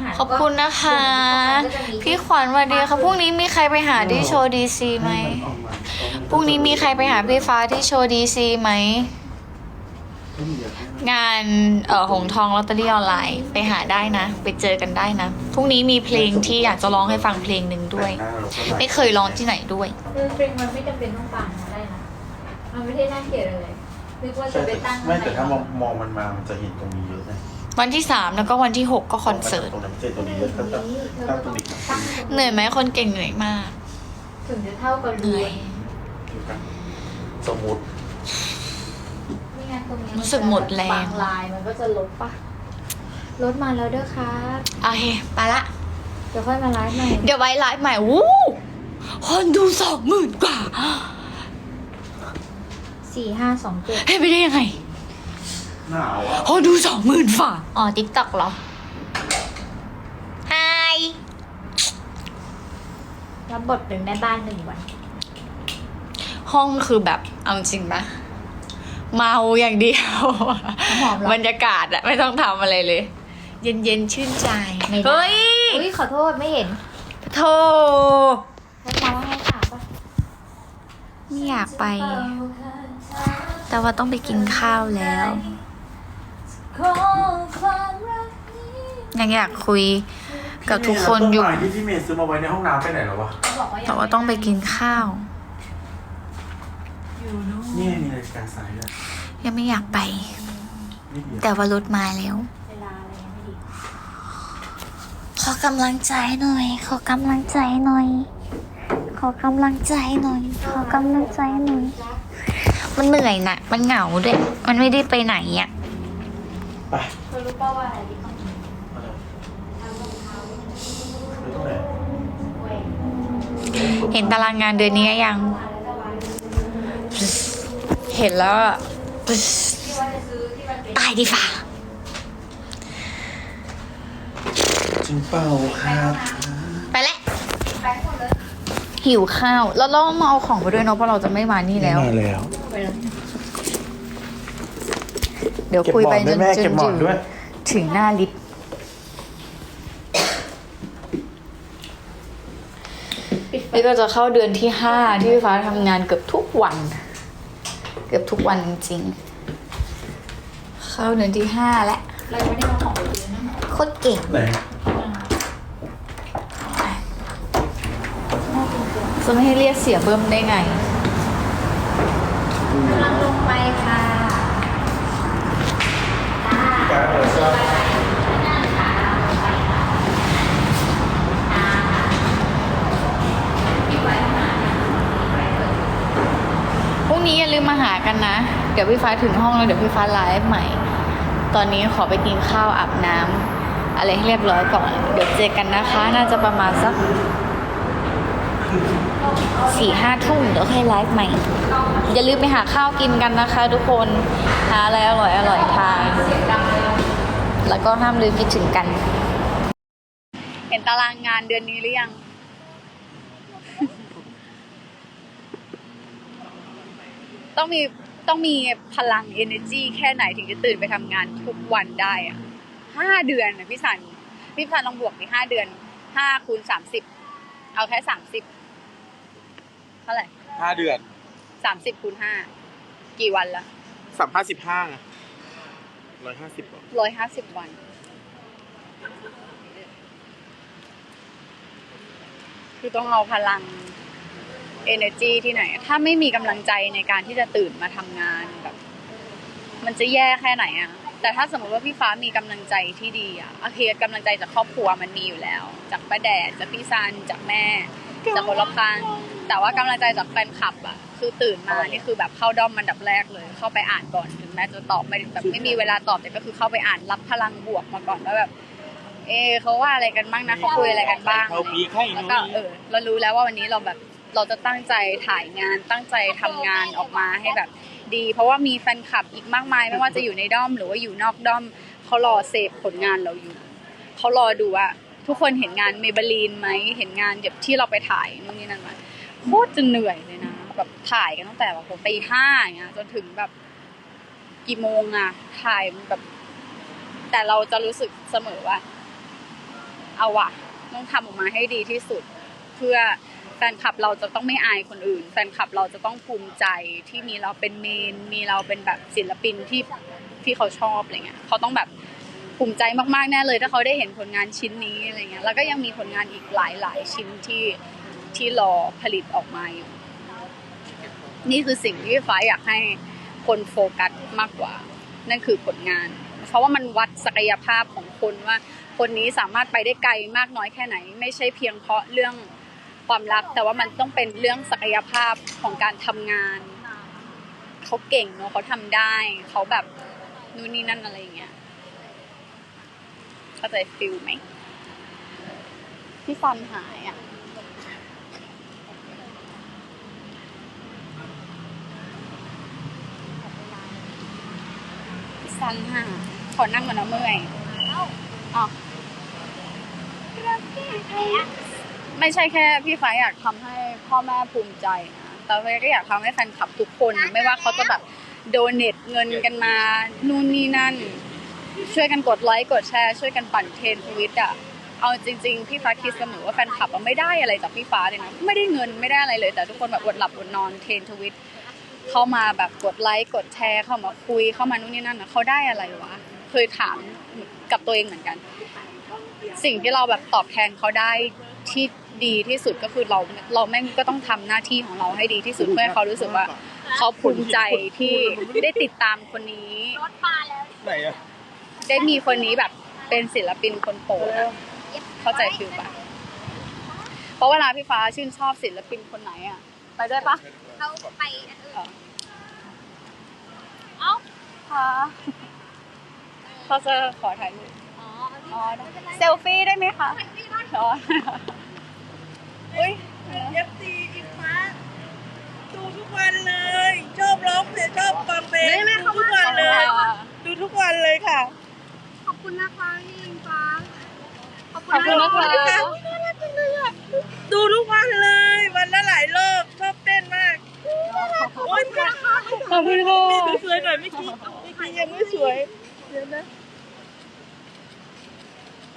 หารขอบคุณนะคะก็จะมีพี่ขวัญสวัสดีค่ะพรุ่งนี้มีใครไปหาที่โชว์ดีซีไหมพรุ่งนี้มีใครไปหาพี่ฟ้าที่โชว์ดีซีไหมงานเอ่อหงทองลอตเตอรี่ออนไลน์ไปหาได้นะ ไปเจอกันได้นะพรุ่งนี้มีเพลงที่อยากจะร้องให้ฟังเพลงหนึ่งด้วย ไม่เคยร้องที่ไหนด้วย คือเพลงมันไม่จำเป็นต้องฟังก็ได้นะมันไม่ได้น่าเกลียดอะไรนึกว่าจะไปตั้งไม่แต่ถ้ามองมองมันมามันจะเห็นตรงนี้เยอะไง วันที่สามแล้วก็วันที่หกก็คอนเสิร์ต ตรงนั้นเจอตรงนี้เยอะก็ตั้งตั้งตรงนี้ตั้งเหนื่อยไหมคนเก่งเหนื่อยมาก ถึงจะเท่ากับเหนื่อยอยู่กันสมมติไม่งั้นตรงนี้รู้สึกหมดแรง บางลายมันก็จะลดปะลดมาแล้วเด้อครับโอเคไปละ เดี๋ยวค่อยมาไลฟ์ใหม่เดี๋ยวไว้ไลฟ์ใหม่วู้คนดูสองหมื่นกว่า สี่ห้าสองเจ็ดเฮ้ยไปได้ยังไง หนาวอะคนดูสองหมื่นฝ่าอ๋อติ๊กต็อกเหรอไฮรับบทเป็นแม่บ้านหนึ่งวัน ห้องคือแบบเอาจริงปะเมาอย่างเดียว หอมเหรอ บรรยากาศอะไม่ต้องทำอะไรเลย เย็นเย็นๆชื่นใจ ไม่ได้ เฮ้ยอุ้ยขอโทษไม่เห็นโทแล้วมาว่าไงค่ะปะไม่อยากไป แต่ว่าต้องไปกินข้าวแล้ว ยังอยากคุยกับทุกคนอยู่ต้นไม้ที่พี่เมย์ซื้อมาไว้ในห้องน้ำไปไหนแล้ววะแต่ว่าต้องไปกินข้าวนี่ไงมีนาฬิกาสายด้วยยังไม่อยากไป นี่ดีแต่ว่ารถมาแล้ว เวลาอะไรยังไม่ดีขอกำลังใจหน่อย ขอกำลังใจหน่อย ขอกำลังใจหน่อย ขอกำลังใจหน่อย มันเหนื่อยนะมันเหงาด้วย มันไม่ได้ไปไหนอะ ไปเธอรู้ป่าว่าอะไรที่ต้องมาเลยทำรองเท้าไปตรงไหนเว้ยเห็นตารางงานเดือนนี้ยัง มาแล้วจะวางเห็นแล้วอะที่ว่าจะซื้อที่มันเป็นตายดีฝ่าจริงเปล่าครับไปแล้วแบงค์หมดเลยหิวข้าว แล้วเรามาเอาของไปด้วยเนาะเพราะเราจะไม่มานี่แล้ว มาแล้ว ไปเลย เดี๋ยวเก็บคุยหมไปอนจด้วยนแม่จเก็บนหมออนยู่ด้วยถึงหน้าลิฟต์นี่ก็จะเข้าเดือนที่ห้าที่พี่ฟ้าทำงานเกือบทุกวัน เกือบทุกวันจริงๆเข้าเดือนที่ห้าแล้วเรายังไม่ได้เอาของไปซื้อนะโคตรเก่งไหนจะไม่ให้เรียกเสียเบิ้มได้ไง กำลังลงไปค่ะ การเปิดเสื้อพรุ่งนี้อย่าลืมมาหากันนะ เดี๋ยวพี่ฟ้าถึงห้องแล้วเดี๋ยวพี่ฟ้าไลฟ์ใหม่ ตอนนี้ขอไปกินข้าวอาบน้ำอะไรให้เรียบร้อยก่อน เดี๋ยวเจอกันนะคะ น่าจะประมาณสักสี่ห้าทุ่มเดี๋ยวค่อยไลฟ์ใหม่ อย่าลืมไปหาข้าวกินกันนะคะทุกคน หาอะไรอร่อยอร่อยทาน แล้วก็ห้ามลืมคิดถึงกัน เห็นตารางงานเดือนนี้หรือยัง ต้องมีต้องมีพลัง energy แค่ไหนถึงจะตื่นไปทำงานทุกวันได้อะห้าเดือนนะพี่สัน พี่สันลองบวกดิห้าเดือนห้าคูณสามสิบเอาแค่สามสิบเท่าไหร่ห้าเดือนสามสิบคูณห้ากี่วันละสามห้าสิบห้า ร้อยห้าสิบร้อยห้าสิบวัน คือต้องเอาพลัง energy ที่ไหน ถ้าไม่มีกำลังใจในการที่จะตื่นมาทำงานแบบ มันจะแย่แค่ไหนอะแต่ถ้าสมมติว่าพี่ฟ้ามีกำลังใจที่ดีอะโอเคกำลังใจจากครอบครัวมันมีอยู่แล้ว จากป้าแดดจากพี่ซันจากแม่ จากคนรอบข้างแต่ว่ากำลังใจจากแฟนคลับอะคือตื่นมานี่คือแบบเข้าด้อมมันดับแรกเลย เข้าไปอ่านก่อนถึ แม้จะตอบไม่แบบไม่มีเวลาตอบแต่ก็คือเข้าไปอ่านรับพลังบวกมาก่อนว่าแบบเออเขาว่าอะไรกันบ้างนะเขาคุยอะไรกันบ้างเขาพีให้แล้วนุ้ก็ยเออเรารู้แล้วว่าวันนี้เราแบบเราจะตั้งใจถ่ายงานตั้งใจทำงานออกมาให้แบบดี เพราะว่ามีแฟนคลับอีกมากมาย ไม่ว่าจะอยู่ในด้อมหรือว่าอยู่นอกด้อมเขารอเสพผลงานเราอยู่เขารอดูว่าทุกคนเห็นงานเมเบลีนไหมเห็นงานแบบที่เราไปถ่ายนู่นนี่นั่นมาโคตรจะเหนื่อยเลยนะแบบถ่ายกันตั้งแต่แบบโหตีห้าอย่างเงี้ยจนถึงแบบ กี่โมงอะถ่ายแบบ แต่เราจะรู้สึกเสมอว่า เอาวะต้องทำออกมาให้ดีที่สุด เพื่อแฟนคลับเราจะต้องไม่อายคนอื่น แฟนคลับเราจะต้องภูมิใจที่มีเราเป็นเมน มีเราเป็นแบบศิลปินที่ที่เขาชอบอะไรเงี้ยเขาต้องแบบภูมิใจมากๆแน่เลยถ้าเขาได้เห็นผลงานชิ้นนี้อะไรเงี้ยแล้วก็ยังมีผลงานอีกหลายๆชิ้นที่ที่รอผลิตออกมาอยู่นี่คือสิ่งที่ฟ้าอยากให้ คนโฟกัสมากกว่า นั่นคือผลงาน เพราะว่ามันวัดศักยภาพของคนว่า คนนี้สามารถไปได้ไกลมากน้อยแค่ไหน ไม่ใช่เพียงเพราะเรื่องความรัก แต่ว่ามันต้องเป็นเรื่องศักยภาพของการทำงานเขาเก่งเนอะเขาทำได้เขาแบบนู่นนี่นั่นอะไรอย่างเงี้ยเข้าใจฟิลไหมพี่ฟันหายอะ สันห่าขอนั่งก่อนนะเมื่อยอ๋อไม่ใช่แค่พี่ฟ้าอยากทำให้พ่อแม่ภูมิใจนะแต่ฟ้าก็อยากทำให้แฟนคลับทุกคน ไม่ว่าเขาจะแบบโดเนทเงินกันมานู่นนี่นั่น ช่วยกันกดไลค์กดแชร์ ช่วยกันปั่นเทรนทวิตอะเอาจริงๆพี่ฟ้าคิดเสมอว่าแฟนคลับอะไม่ได้อะไรจากพี่ฟ้าเลยนะไม่ได้เงินไม่ได้อะไรเลยแต่ทุกคนแบบอดหลับอดนอนเทรนทวิต เข้ามาแบบกดไลค์กดแชร์เข้ามาคุยเข้ามานู่นนี่นั่นนะเขาได้อะไรวะเคยถามกับตัวเองเหมือนกัน สิ่งที่เราแบบตอบแทนเขาได้ที่ดีที่สุดก็คือเราเราแม่งก็ต้องทำหน้าที่ของเราให้ดีที่สุดเพื่อให้เขารู้สึกว่า เขาภูมิใจที่ได้ติดตามคนนี้ไหนอะได้มีคนนี้แบบเป็นศิลปินคนโปรดอะเข้าใจฟิลปะเพราะเวลาพี่ฟ้าชื่นชอบศิลปินคนไหนอะไปด้วยปะ เขาไปอันอื่นเอ้าค่ะเขาจะขอถ่ายรูปอ๋ออ๋อได้เซลฟี่ได้ไหมคะอ๋ออุ้ยเอฟซีอิงฟ้าดูทุกวันเลย ชอบร้องเพลงชอบฟังเพลงดูทุกวันเลย ดูทุกวันเลยค่ะ ขอบคุณนะคะพี่อิงฟ้าขอบขอบคุณนะคะ ดูทุกวันเลย วันละหลายรอบชอบเต้นมากโอ๊ยค่ะ ขอบคุณค่ะ มีสวยๆหน่อยไม่คิดไม่คิดยังไม่สวยเดี๋ยวนะ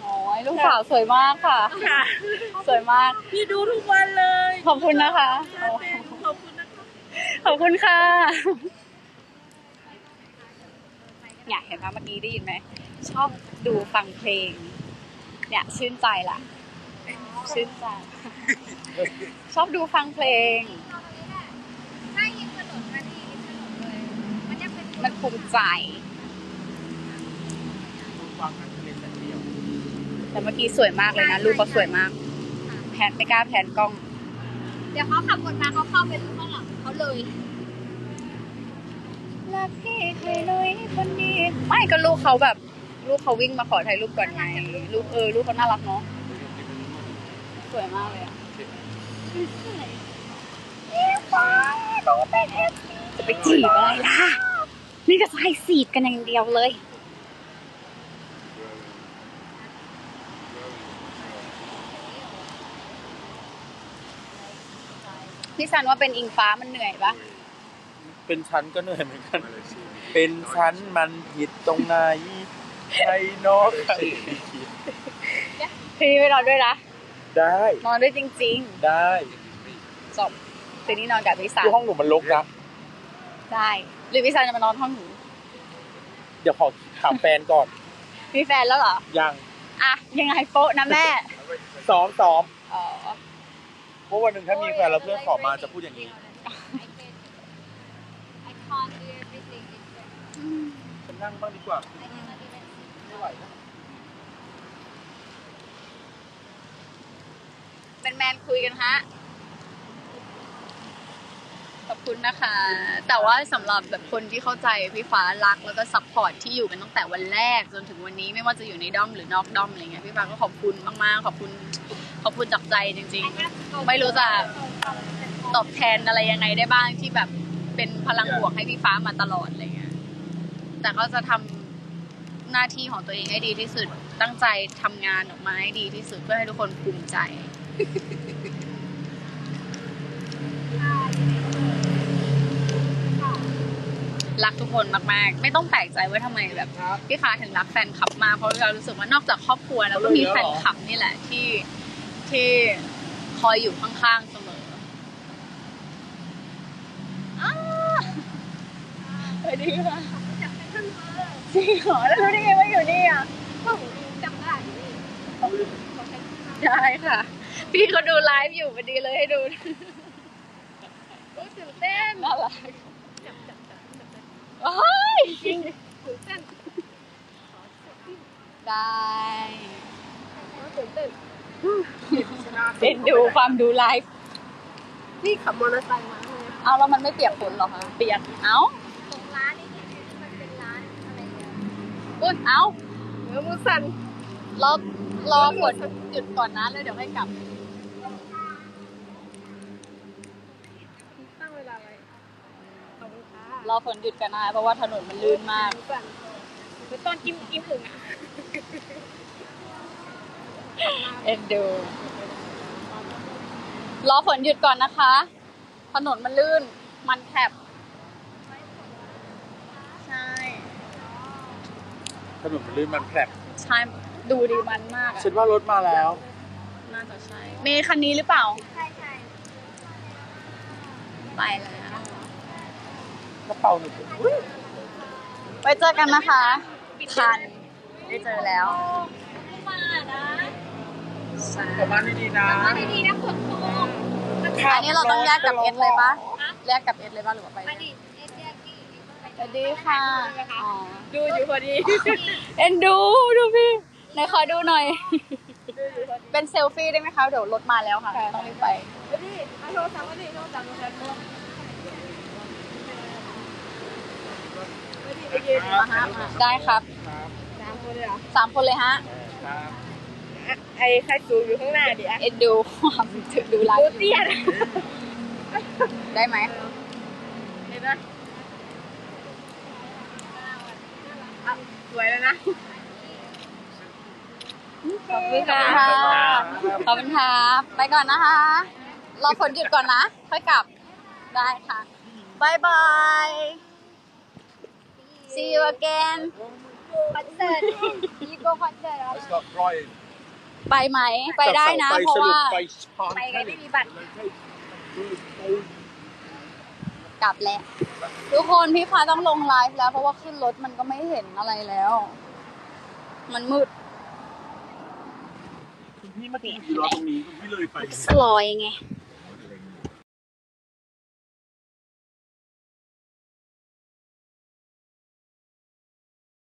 โอ้ยลูกสาวสวยมากค่ะ ค่ะสวยมาก พี่ดูทุกวันเลยขอบคุณนะคะชอบเพลงขอบคุณนะคะขอบคุณค่ะเนี่ยเห็นไหมเมื่อกี้ได้ยินไหม ชอบดูฟังเพลง เนี่ยชื่นใจละชื่นใจ ชอบดูฟังเพลงถ้ายิงถนนมาที่ยิงถนนเลยมันจะเป็นมันภูมิใจ ฟังกันทะเลแสนเดียว แต่เมื่อกี้สวยมากเลยนะรูปเขาสวยมาก แผนไม่กล้าแผนกล้อง เดี๋ยวเขาขับรถมาเขาเข้าไปข้างหลังเขาเลยรักพี่ให้ลุยคนดีไม่ก็ลูกเขาแบบ ลูกเขาวิ่งมาขอถ่ายรูปก่อนไงลูกเออลูกเขาน่ารักเนาะสวยมากเลยอะจะไปจีบอะไรล่ะ นี่ก็จะให้สีบกันอย่างเดียวเลย พี่ซันว่าเป็นอิงฟ้ามันเหนื่อยปะเป็นชั้นก็เหนื่อยเหมือนกัน เป็นชั้นมันผิดตรงไหนใครเนอกใครผิดคืนนี้ไปนอนด้วยนะ ได้ นอนด้วยจริง ได้ๆจบคืนนี้นอนกับพี่ซันที่ห้องหนูมันรกนะ ได้หรือพี่ซันจะมานอนห้องหนู เดี๋ยวขอถามแฟนก่อน มีแฟนแล้วเหรอ ยัง อะยังไงโป๊ะนะแม่ ซ้อมซ้อมอ๋อเพ ราะวันหนึ่งถ้ามีแฟนแล้วเพื่อนขอมาจะพูดอย่างนี้ I can't do everything ฉันนั่งบ้างดีกว่าไม่ไหวนะเป็นแมนคุยกันฮะ ขอบคุณนะคะ แต่ว่าสำหรับแบบคนที่เข้าใจพี่ฟ้ารักแล้วก็ซัพพอร์ตที่อยู่กันตั้งแต่วันแรกจนถึงวันนี้ไม่ว่าจะอยู่ในด้อมหรือนอกด้อมอะไรเงี้ยพี่ฟ้าก็ขอบคุณมากๆขอบคุณ ขอบคุณจากใจจริง ๆ ไม่รู้จะตอบแทนอะไรยังไงได้บ้างที่แบบเป็นพลังบวกให้พี่ฟ้ามาตลอดอะไรเงี้ยแต่ก็จะทำหน้าที่ของตัวเองให้ดีที่สุด ตั้งใจทำงานออกมาให้ดีที่สุดเพื่อให้ทุกคนภูมิใจรักทุกคนมากๆ ไม่ต้องแปลกใจว่าทำไมแบบพี่ฟ้าถึงรักแฟนคลับมากเพราะเรารู้สึกว่านอกจากครอบครัวแล้วก็มีแฟนคลับนี่แหละที่ ที่คอยอยู่ข้างๆเสมออ้าสวัสดีค่ะจริงเหรอแล้วรู้ได้ไงว่าอยู่นี่อะจำได้ได้ค่ะ พี่เขาดูไลฟ์อยู่พอดีเลยให้ดูตื่นเต้นน่ารักจับจับจับจับจับโอ้ยตื่นเต้นได้ตื่นเต้น เอ็นดูความดูไลฟ์นี่ขับมอเตอร์ไซค์มาเลยเอาแล้วมันไม่เปียกฝนเหรอคะเปียกเอ้าตรงร้านนี่มันเป็นร้านอะไรเนี่ยอุ้ยเอ้าเนื้อมือสั่นรอรอฝนหยุดก่อนนะแล้วเดี๋ยวให้กลับตั้งเวลาไว้ขอบคุณค่ะรอฝนหยุดกันนะเพราะว่าถนนมันลื่นมากมือสั่นเหมือนตอนกินกินถึงอะ เอ็นดู รอฝนหยุดก่อนนะคะ ถนนมันลื่น มันแคบใช่ ถนนมันลื่นมันแผลบใช่ ดูดีมันมากอะฉันว่ารถมาแล้ว น่าจะใช่ เมย์คันนี้หรือเปล่า ใช่ใช่ไปแล้ว กระเป๋าหนูไว้เจอกันนะคะทัน ได้เจอแล้ว มานะใช่ กลับบ้านดีๆนะมาดีๆนะฝนตกอันนี้เราต้องแยกกับเอสเลยปะแยกกับเอสเลยปะหรือว่าไปมาดิเอ็ดแยกกี้สวัสดีค่ะอ๋อดูอยู่พอดี เอ็นดูดูพี่ไหนขอดูหน่อย เป็นเซลฟี่ได้ไหมคะ เดี๋ยวรถมาแล้วค่ะ ต้องรีบไปมาดิเอาโทรศัพท์มาดิโทรศัพท์มาดิมาดิไปยืนมาฮะได้ครับ สามคนเลยเหรอสามคนเลยฮะครับ ไอ้ใครสูงอยู่ข้างหน้าดิอะเอ็นดูความถือดูไลดูฟ์เตี้ยนะได้ไหมเห็นไหมอะสวยแล้วนะ ขอบคุณค่ะ ขอบคุณค่ะ ไปก่อนนะคะ รอฝนหยุดก่อนนะ ค่อยกลับ ได้ค่ะบายบาย see you again คอนเสิร์ตยี่โกคอนเสิร์ตเหรอก็ร้อย ไปไหมไปได้นะ เพราะว่าไปช้อนไปกันไม่มีบัตรกลับแล้วทุกคนพี่ฟ้าต้องลงไลฟ์แล้ว เพราะว่าขึ้นรถมันก็ไม่เห็นอะไรแล้ว มันมืดคุณพี่เมื่อกี้อยู่รอตรงนี้คุณพี่เลยไปสลอยไงอ